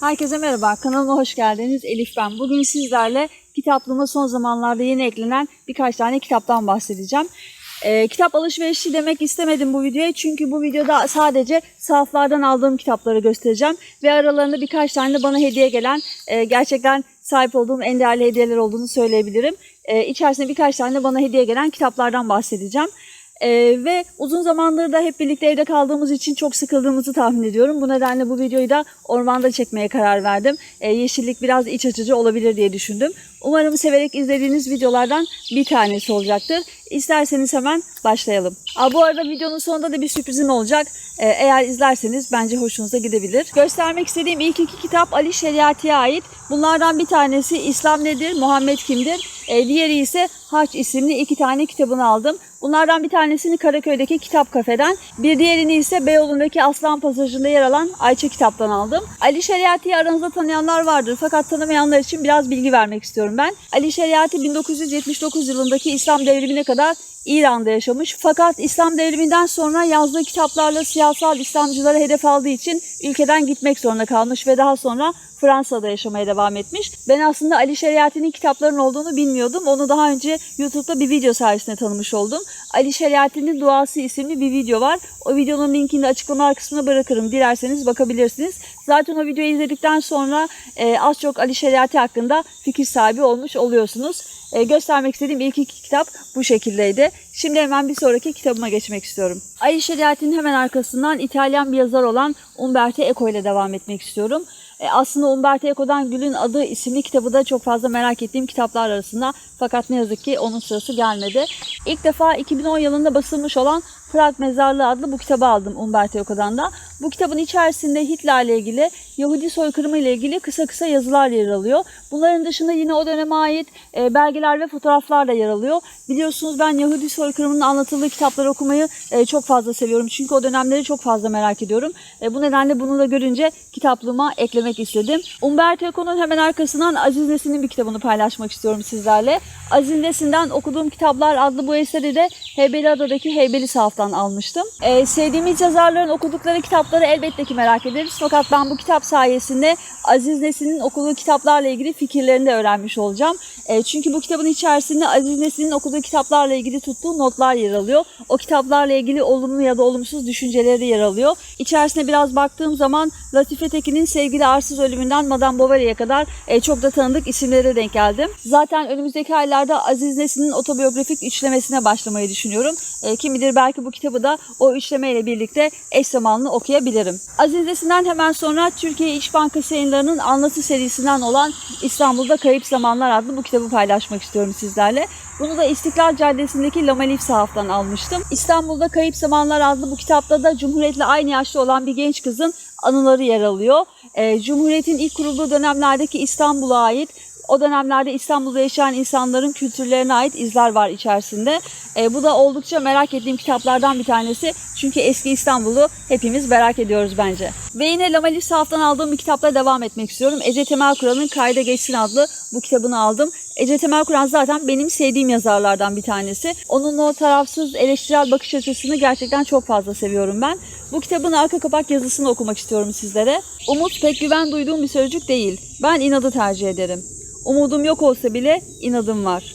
Herkese merhaba, kanalıma hoş geldiniz. Elif ben. Bugün sizlerle kitaplığıma son zamanlarda yeni eklenen birkaç tane kitaptan bahsedeceğim. Ee, kitap alışverişi demek istemedim bu videoya çünkü bu videoda sadece sahaflardan aldığım kitapları göstereceğim ve aralarında birkaç tane de bana hediye gelen e, gerçekten sahip olduğum en değerli hediyeler olduğunu söyleyebilirim. E, içerisinde birkaç tane de bana hediye gelen kitaplardan bahsedeceğim. Ee, ve uzun zamandır da hep birlikte evde kaldığımız için çok sıkıldığımızı tahmin ediyorum. Bu nedenle bu videoyu da ormanda çekmeye karar verdim. Ee, yeşillik biraz iç açıcı olabilir diye düşündüm. Umarım severek izlediğiniz videolardan bir tanesi olacaktır. İsterseniz hemen başlayalım. Aa, bu arada videonun sonunda da bir sürprizim olacak. Ee, eğer izlerseniz bence hoşunuza gidebilir. Göstermek istediğim ilk iki kitap Ali Şeriati'ye ait. Bunlardan bir tanesi İslam Nedir, Muhammed Kimdir? Ee, diğeri ise Haç isimli iki tane kitabını aldım. Bunlardan bir tanesini Karaköy'deki kitap kafeden, bir diğerini ise Beyoğlu'ndaki Aslan Pasajı'nda yer alan Ayça kitaptan aldım. Ali Şeriati'yi aranızda tanıyanlar vardır fakat tanımayanlar için biraz bilgi vermek istiyorum ben. Ali Şeriati 1979 yılındaki İslam devrimine kadar İran'da yaşamış fakat İslam devriminden sonra yazdığı kitaplarla siyasal İslamcılara hedef aldığı için ülkeden gitmek zorunda kalmış ve daha sonra Fransa'da yaşamaya devam etmiş. Ben aslında Ali Şeriati'nin kitaplarının olduğunu bilmiyordum. Onu daha önce YouTube'da bir video sayesinde tanımış oldum. Ali Şeriati'nin Duası isimli bir video var. O videonun linkini de açıklamalar kısmına bırakırım. Dilerseniz bakabilirsiniz. Zaten o videoyu izledikten sonra e, az çok Ali Şeriati hakkında fikir sahibi olmuş oluyorsunuz. E, göstermek istediğim ilk iki kitap bu şekildeydi. Şimdi hemen bir sonraki kitabıma geçmek istiyorum. Ali Şeriati'nin hemen arkasından İtalyan bir yazar olan Umberto Eco ile devam etmek istiyorum. E, aslında Umberto Eco'dan Gül'ün Adı isimli kitabı da çok fazla merak ettiğim kitaplar arasında. Fakat ne yazık ki onun sırası gelmedi. İlk defa 2010 yılında basılmış olan Prag Mezarlığı adlı bu kitabı aldım Umberto Eco'dan da. Bu kitabın içerisinde Hitler ile ilgili, Yahudi soykırımı ile ilgili kısa kısa yazılar yer alıyor. Bunların dışında yine o döneme ait e, belgeler ve fotoğraflar da yer alıyor. Biliyorsunuz ben Yahudi soykırımının anlatıldığı kitapları okumayı e, çok fazla seviyorum. Çünkü o dönemleri çok fazla merak ediyorum. E, bu nedenle bunu da görünce kitaplığıma eklemek istedim. Umberto Eco'nun hemen arkasından Aziz Nesin'in bir kitabını paylaşmak istiyorum sizlerle. Aziz Nesin'den okuduğum kitaplar adlı bu eseri de Heybeliada'daki Heybeli Sahaf'tan almıştım. E, sevdiğimiz yazarların okudukları kitapları elbette ki merak ederiz. Fakat ben bu kitap sayesinde Aziz Nesin'in okuduğu kitaplarla ilgili fikirlerini de öğrenmiş olacağım. E, çünkü bu kitabın içerisinde Aziz Nesin'in okuduğu kitaplarla ilgili tuttuğu notlar yer alıyor. O kitaplarla ilgili olumlu ya da olumsuz düşünceleri yer alıyor. İçerisine biraz baktığım zaman Latife Tekin'in sevgili arsız ölümünden Madame Bovary'e kadar e, çok da tanıdık isimlere denk geldim. Zaten önümüzdeki aylarda Aziz Nesin'in otobiyografik üçlemesine başlamayı düşünüyorum. E, kim bilir belki bu kitabı da o üçlemeyle birlikte eş zamanlı okuyabilirim. Aziz Nesin'den hemen sonra Türkiye İş Bankası yayınlarının anlatı serisinden olan İstanbul'da Kayıp Zamanlar adlı bu kitabı paylaşmak istiyorum sizlerle. Bunu da İstiklal Caddesi'ndeki Lamalif sahaftan almıştım. İstanbul'da Kayıp Zamanlar adlı bu kitapta da Cumhuriyet'le aynı yaşta olan bir genç kızın anıları yer alıyor. E, Cumhuriyet'in ilk kurulduğu dönemlerdeki İstanbul'a ait o dönemlerde İstanbul'da yaşayan insanların kültürlerine ait izler var içerisinde. E, bu da oldukça merak ettiğim kitaplardan bir tanesi. Çünkü eski İstanbul'u hepimiz merak ediyoruz bence. Ve yine Lamalif Sahaf'tan aldığım bir kitapla devam etmek istiyorum. Ece Temel Kur'an'ın Kayda Geçsin adlı bu kitabını aldım. Ece Temel Kur'an zaten benim sevdiğim yazarlardan bir tanesi. Onun o tarafsız eleştirel bakış açısını gerçekten çok fazla seviyorum ben. Bu kitabın arka kapak yazısını okumak istiyorum sizlere. Umut pek güven duyduğum bir sözcük değil. Ben inadı tercih ederim. Umudum yok olsa bile inadım var.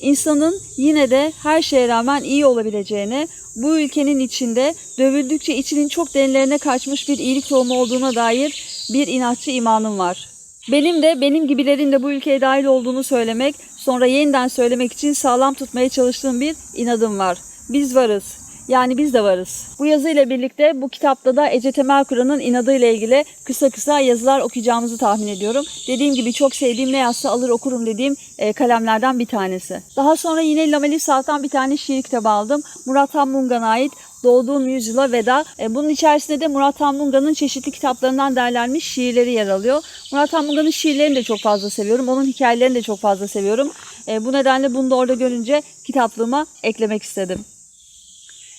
İnsanın yine de her şeye rağmen iyi olabileceğine, bu ülkenin içinde dövüldükçe içinin çok derinlerine kaçmış bir iyilik tohumu olduğuna dair bir inatçı imanım var. Benim de benim gibilerin de bu ülkeye dahil olduğunu söylemek, sonra yeniden söylemek için sağlam tutmaya çalıştığım bir inadım var. Biz varız. Yani biz de varız. Bu yazıyla birlikte bu kitapta da Ece Temel Kur'an'ın inadıyla ilgili kısa kısa yazılar okuyacağımızı tahmin ediyorum. Dediğim gibi çok sevdiğim ne yazsa alır okurum dediğim e, kalemlerden bir tanesi. Daha sonra yine Lameli Saat'tan bir tane şiir kitabı aldım. Murat Hammungan'a ait Doğduğum Yüzyıla Veda. E, bunun içerisinde de Murat Hammungan'ın çeşitli kitaplarından derlenmiş şiirleri yer alıyor. Murat Hammungan'ın şiirlerini de çok fazla seviyorum. Onun hikayelerini de çok fazla seviyorum. E, bu nedenle bunu da orada görünce kitaplığıma eklemek istedim.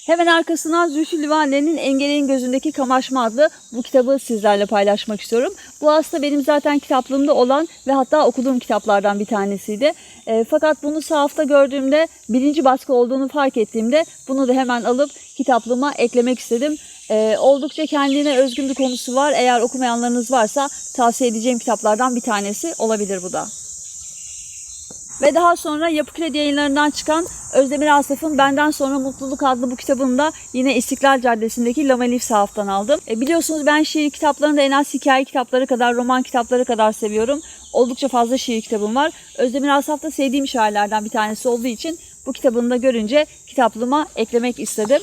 Hemen arkasından Zülfü Livaneli'nin Engelin Gözündeki Kamaşma adlı bu kitabı sizlerle paylaşmak istiyorum. Bu aslında benim zaten kitaplığımda olan ve hatta okuduğum kitaplardan bir tanesiydi. E, fakat bunu sahafta gördüğümde birinci baskı olduğunu fark ettiğimde bunu da hemen alıp kitaplığıma eklemek istedim. E, oldukça kendine özgün bir konusu var. Eğer okumayanlarınız varsa tavsiye edeceğim kitaplardan bir tanesi olabilir bu da. Ve daha sonra Yapı Kredi yayınlarından çıkan Özdemir Asaf'ın Benden Sonra Mutluluk adlı bu kitabını da yine İstiklal Caddesi'ndeki Lamelif sahaftan aldım. E, biliyorsunuz ben şiir kitaplarını da en az hikaye kitapları kadar, roman kitapları kadar seviyorum. Oldukça fazla şiir kitabım var. Özdemir Asaf da sevdiğim şairlerden bir tanesi olduğu için bu kitabını da görünce kitaplığıma eklemek istedim.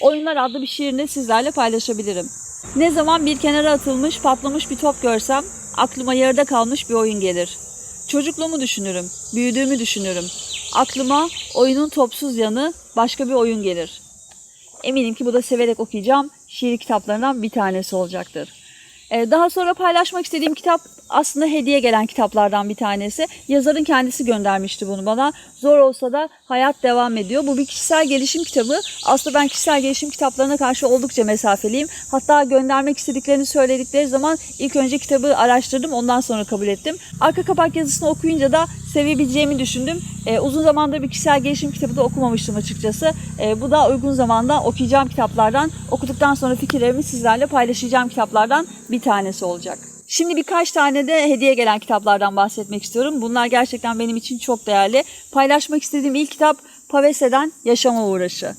Oyunlar adlı bir şiirini sizlerle paylaşabilirim. Ne zaman bir kenara atılmış, patlamış bir top görsem aklıma yarıda kalmış bir oyun gelir. Çocukluğumu düşünürüm, büyüdüğümü düşünürüm. Aklıma oyunun topsuz yanı başka bir oyun gelir. Eminim ki bu da severek okuyacağım şiir kitaplarından bir tanesi olacaktır. Ee, Daha sonra paylaşmak istediğim kitap aslında hediye gelen kitaplardan bir tanesi. Yazarın kendisi göndermişti bunu bana. Zor olsa da hayat devam ediyor. Bu bir kişisel gelişim kitabı. Aslında ben kişisel gelişim kitaplarına karşı oldukça mesafeliyim. Hatta göndermek istediklerini söyledikleri zaman ilk önce kitabı araştırdım ondan sonra kabul ettim. Arka kapak yazısını okuyunca da sevebileceğimi düşündüm. Ee, uzun zamandır bir kişisel gelişim kitabı da okumamıştım açıkçası. Ee, bu da uygun zamanda okuyacağım kitaplardan, okuduktan sonra fikirlerimi sizlerle paylaşacağım kitaplardan bir tanesi olacak. Şimdi birkaç tane de hediye gelen kitaplardan bahsetmek istiyorum. Bunlar gerçekten benim için çok değerli. Paylaşmak istediğim ilk kitap Pavese'den Yaşama Uğraşı.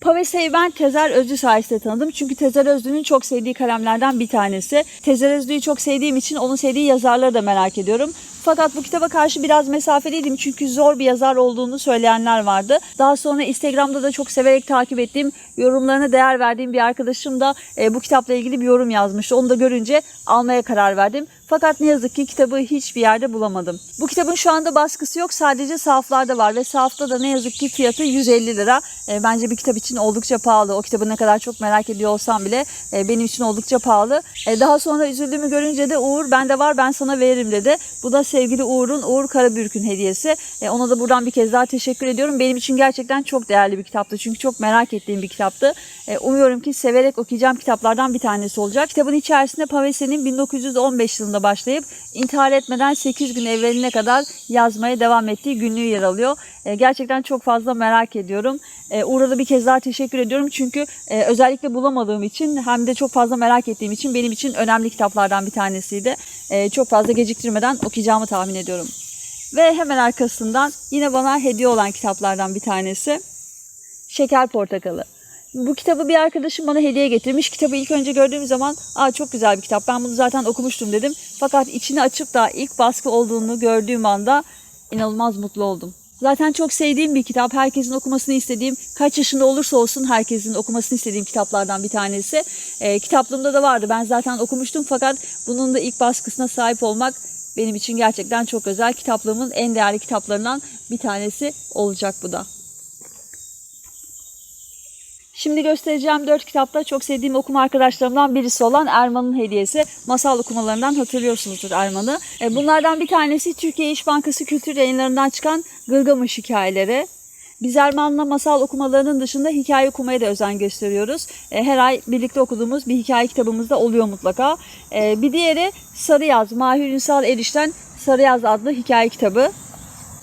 Pavese'yi ben Tezer Özlü sayesinde tanıdım. Çünkü Tezer Özlü'nün çok sevdiği kalemlerden bir tanesi. Tezer Özlü'yü çok sevdiğim için onun sevdiği yazarları da merak ediyorum. Fakat bu kitaba karşı biraz mesafeliydim çünkü zor bir yazar olduğunu söyleyenler vardı. Daha sonra Instagram'da da çok severek takip ettiğim, yorumlarına değer verdiğim bir arkadaşım da e, bu kitapla ilgili bir yorum yazmıştı. Onu da görünce almaya karar verdim. Fakat ne yazık ki kitabı hiçbir yerde bulamadım. Bu kitabın şu anda baskısı yok sadece sahaflarda var ve sahafta da ne yazık ki fiyatı 150 lira. E, bence bir kitap için oldukça pahalı. O kitabı ne kadar çok merak ediyor olsam bile e, benim için oldukça pahalı. E, daha sonra üzüldüğümü görünce de Uğur bende var ben sana veririm dedi. Bu da sevgili Uğur'un Uğur Karabürk'ün hediyesi. E, ona da buradan bir kez daha teşekkür ediyorum. Benim için gerçekten çok değerli bir kitaptı. Çünkü çok merak ettiğim bir kitaptı. E, umuyorum ki severek okuyacağım kitaplardan bir tanesi olacak. Kitabın içerisinde Pavese'nin 1915 yılında başlayıp intihar etmeden 8 gün evveline kadar yazmaya devam ettiği günlüğü yer alıyor. E, gerçekten çok fazla merak ediyorum. E, Uğur'a da bir kez daha teşekkür ediyorum. Çünkü e, özellikle bulamadığım için hem de çok fazla merak ettiğim için benim için önemli kitaplardan bir tanesiydi. E, çok fazla geciktirmeden okuyacağımı tahmin ediyorum. Ve hemen arkasından yine bana hediye olan kitaplardan bir tanesi Şeker Portakalı. Bu kitabı bir arkadaşım bana hediye getirmiş. Kitabı ilk önce gördüğüm zaman Aa, çok güzel bir kitap ben bunu zaten okumuştum dedim. Fakat içini açıp da ilk baskı olduğunu gördüğüm anda inanılmaz mutlu oldum. Zaten çok sevdiğim bir kitap. Herkesin okumasını istediğim, kaç yaşında olursa olsun herkesin okumasını istediğim kitaplardan bir tanesi. E, kitaplığımda da vardı. Ben zaten okumuştum fakat bunun da ilk baskısına sahip olmak benim için gerçekten çok özel. Kitaplığımın en değerli kitaplarından bir tanesi olacak bu da. Şimdi göstereceğim dört kitapta çok sevdiğim okuma arkadaşlarımdan birisi olan Erman'ın hediyesi. Masal okumalarından hatırlıyorsunuzdur Erman'ı. E, Bunlardan bir tanesi Türkiye İş Bankası Kültür Yayınları'ndan çıkan Gılgamış Hikayeleri. Biz Erman'la masal okumalarının dışında hikaye okumaya da özen gösteriyoruz. E, Her ay birlikte okuduğumuz bir hikaye kitabımız da oluyor mutlaka. E, Bir diğeri Sarı Yaz, Mahir Ünsal Eriş'ten Sarı Yaz adlı hikaye kitabı.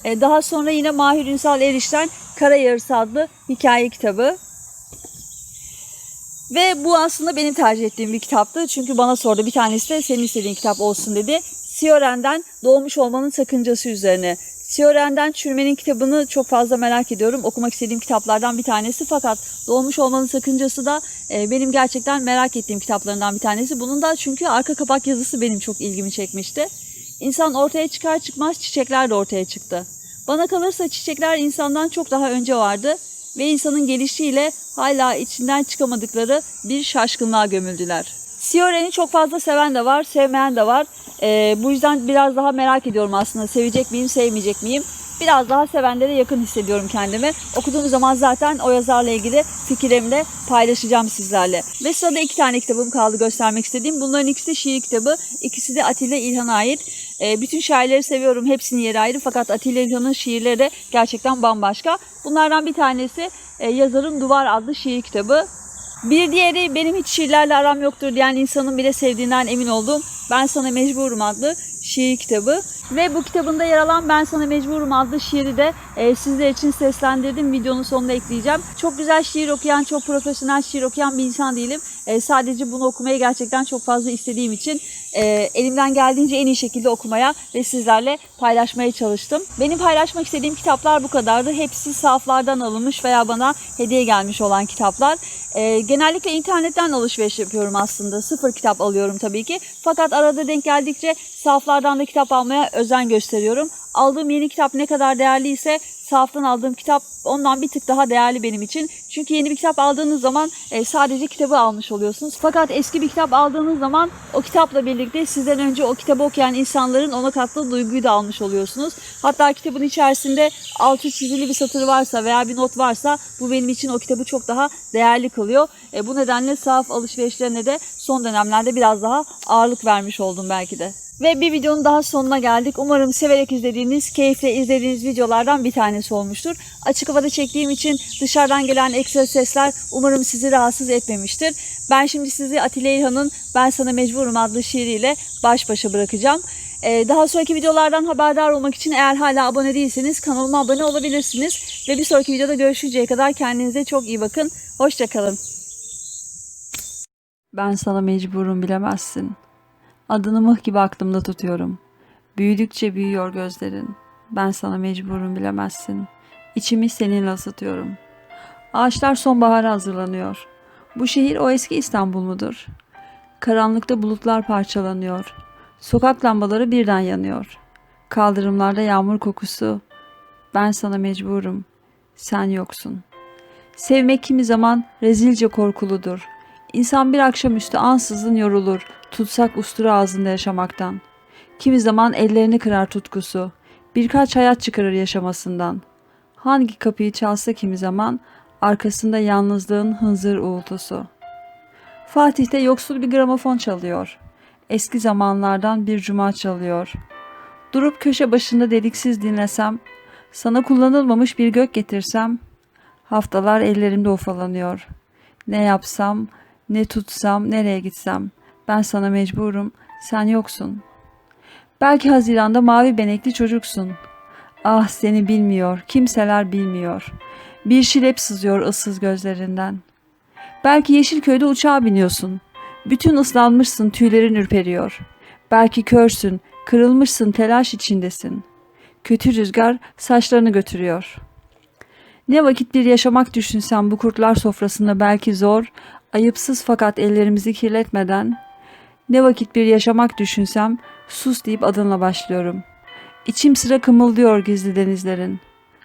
Daha sonra yine Mahir Ünsal Eriş'ten Kara Yarısı adlı hikaye kitabı. Ve bu aslında benim tercih ettiğim bir kitaptı. Çünkü bana sordu bir tanesi de senin istediğin kitap olsun dedi. Sioren'den Doğmuş Olmanın Sakıncası üzerine. Sioren'den Çürümenin kitabını çok fazla merak ediyorum. Okumak istediğim kitaplardan bir tanesi. Fakat Doğmuş Olmanın Sakıncası da e, benim gerçekten merak ettiğim kitaplarından bir tanesi. Bunun da çünkü arka kapak yazısı benim çok ilgimi çekmişti. İnsan ortaya çıkar çıkmaz çiçekler de ortaya çıktı. Bana kalırsa çiçekler insandan çok daha önce vardı ve insanın gelişiyle hala içinden çıkamadıkları bir şaşkınlığa gömüldüler. Sioren'i çok fazla seven de var, sevmeyen de var. Ee, bu yüzden biraz daha merak ediyorum aslında sevecek miyim, sevmeyecek miyim? Biraz daha sevenlere yakın hissediyorum kendimi. Okuduğum zaman zaten o yazarla ilgili fikirlerimi de paylaşacağım sizlerle. Ve sırada iki tane kitabım kaldı göstermek istediğim. Bunların ikisi de şiir kitabı. İkisi de Atilla İlhan'a ait. E, bütün şairleri seviyorum. Hepsinin yeri ayrı. Fakat Atilla İlhan'ın şiirleri de gerçekten bambaşka. Bunlardan bir tanesi e, yazarın Duvar adlı şiir kitabı. Bir diğeri benim hiç şiirlerle aram yoktur diyen insanın bile sevdiğinden emin olduğum Ben Sana Mecburum adlı şiir kitabı. Ve bu kitabında yer alan Ben Sana Mecburum adlı şiiri de e, sizler için seslendirdim. Videonun sonuna ekleyeceğim. Çok güzel şiir okuyan, çok profesyonel şiir okuyan bir insan değilim. E, sadece bunu okumayı gerçekten çok fazla istediğim için e, elimden geldiğince en iyi şekilde okumaya ve sizlerle paylaşmaya çalıştım. Benim paylaşmak istediğim kitaplar bu kadardı. Hepsi sahaflardan alınmış veya bana hediye gelmiş olan kitaplar. E, genellikle internetten alışveriş yapıyorum aslında. Sıfır kitap alıyorum tabii ki. Fakat arada denk geldikçe sahaflardan da kitap almaya özen gösteriyorum. Aldığım yeni kitap ne kadar değerliyse sahaftan aldığım kitap ondan bir tık daha değerli benim için. Çünkü yeni bir kitap aldığınız zaman e, sadece kitabı almış oluyorsunuz. Fakat eski bir kitap aldığınız zaman o kitapla birlikte sizden önce o kitabı okuyan insanların ona kattığı duyguyu da almış oluyorsunuz. Hatta kitabın içerisinde altı çizili bir satır varsa veya bir not varsa bu benim için o kitabı çok daha değerli kılıyor. E, bu nedenle sahaf alışverişlerine de son dönemlerde biraz daha ağırlık vermiş oldum belki de. Ve bir videonun daha sonuna geldik. Umarım severek izlediğiniz, keyifle izlediğiniz videolardan bir tanesi olmuştur. Açık havada çektiğim için dışarıdan gelen ekstra sesler umarım sizi rahatsız etmemiştir. Ben şimdi sizi Atilla İlhan'ın Ben Sana Mecburum adlı şiiriyle baş başa bırakacağım. Ee, daha sonraki videolardan haberdar olmak için eğer hala abone değilseniz kanalıma abone olabilirsiniz. Ve bir sonraki videoda görüşünceye kadar kendinize çok iyi bakın. Hoşçakalın. Ben sana mecburum bilemezsin. Adını mıh gibi aklımda tutuyorum. Büyüdükçe büyüyor gözlerin. Ben sana mecburum bilemezsin. İçimi seninle ısıtıyorum. Ağaçlar sonbahara hazırlanıyor. Bu şehir o eski İstanbul mudur? Karanlıkta bulutlar parçalanıyor. Sokak lambaları birden yanıyor. Kaldırımlarda yağmur kokusu. Ben sana mecburum. Sen yoksun. Sevmek kimi zaman rezilce korkuludur. İnsan bir akşamüstü ansızın yorulur, tutsak ustura ağzında yaşamaktan. Kimi zaman ellerini kırar tutkusu, birkaç hayat çıkarır yaşamasından. Hangi kapıyı çalsa kimi zaman, arkasında yalnızlığın hınzır uğultusu. Fatih'te yoksul bir gramofon çalıyor. Eski zamanlardan bir cuma çalıyor. Durup köşe başında deliksiz dinlesem, sana kullanılmamış bir gök getirsem, haftalar ellerimde ufalanıyor. Ne yapsam, ne tutsam, nereye gitsem. Ben sana mecburum, sen yoksun. Belki Haziran'da mavi benekli çocuksun. Ah seni bilmiyor, kimseler bilmiyor. Bir şilep sızıyor ıssız gözlerinden. Belki Yeşilköy'de uçağa biniyorsun. Bütün ıslanmışsın, tüylerin ürperiyor. Belki körsün, kırılmışsın, telaş içindesin. Kötü rüzgar saçlarını götürüyor. Ne vakit bir yaşamak düşünsem bu kurtlar sofrasında belki zor, ayıpsız fakat ellerimizi kirletmeden, ne vakit bir yaşamak düşünsem sus deyip adınla başlıyorum. İçim sıra kımıldıyor gizli denizlerin.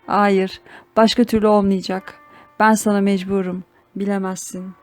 Hayır, başka türlü olmayacak. Ben sana mecburum, bilemezsin.''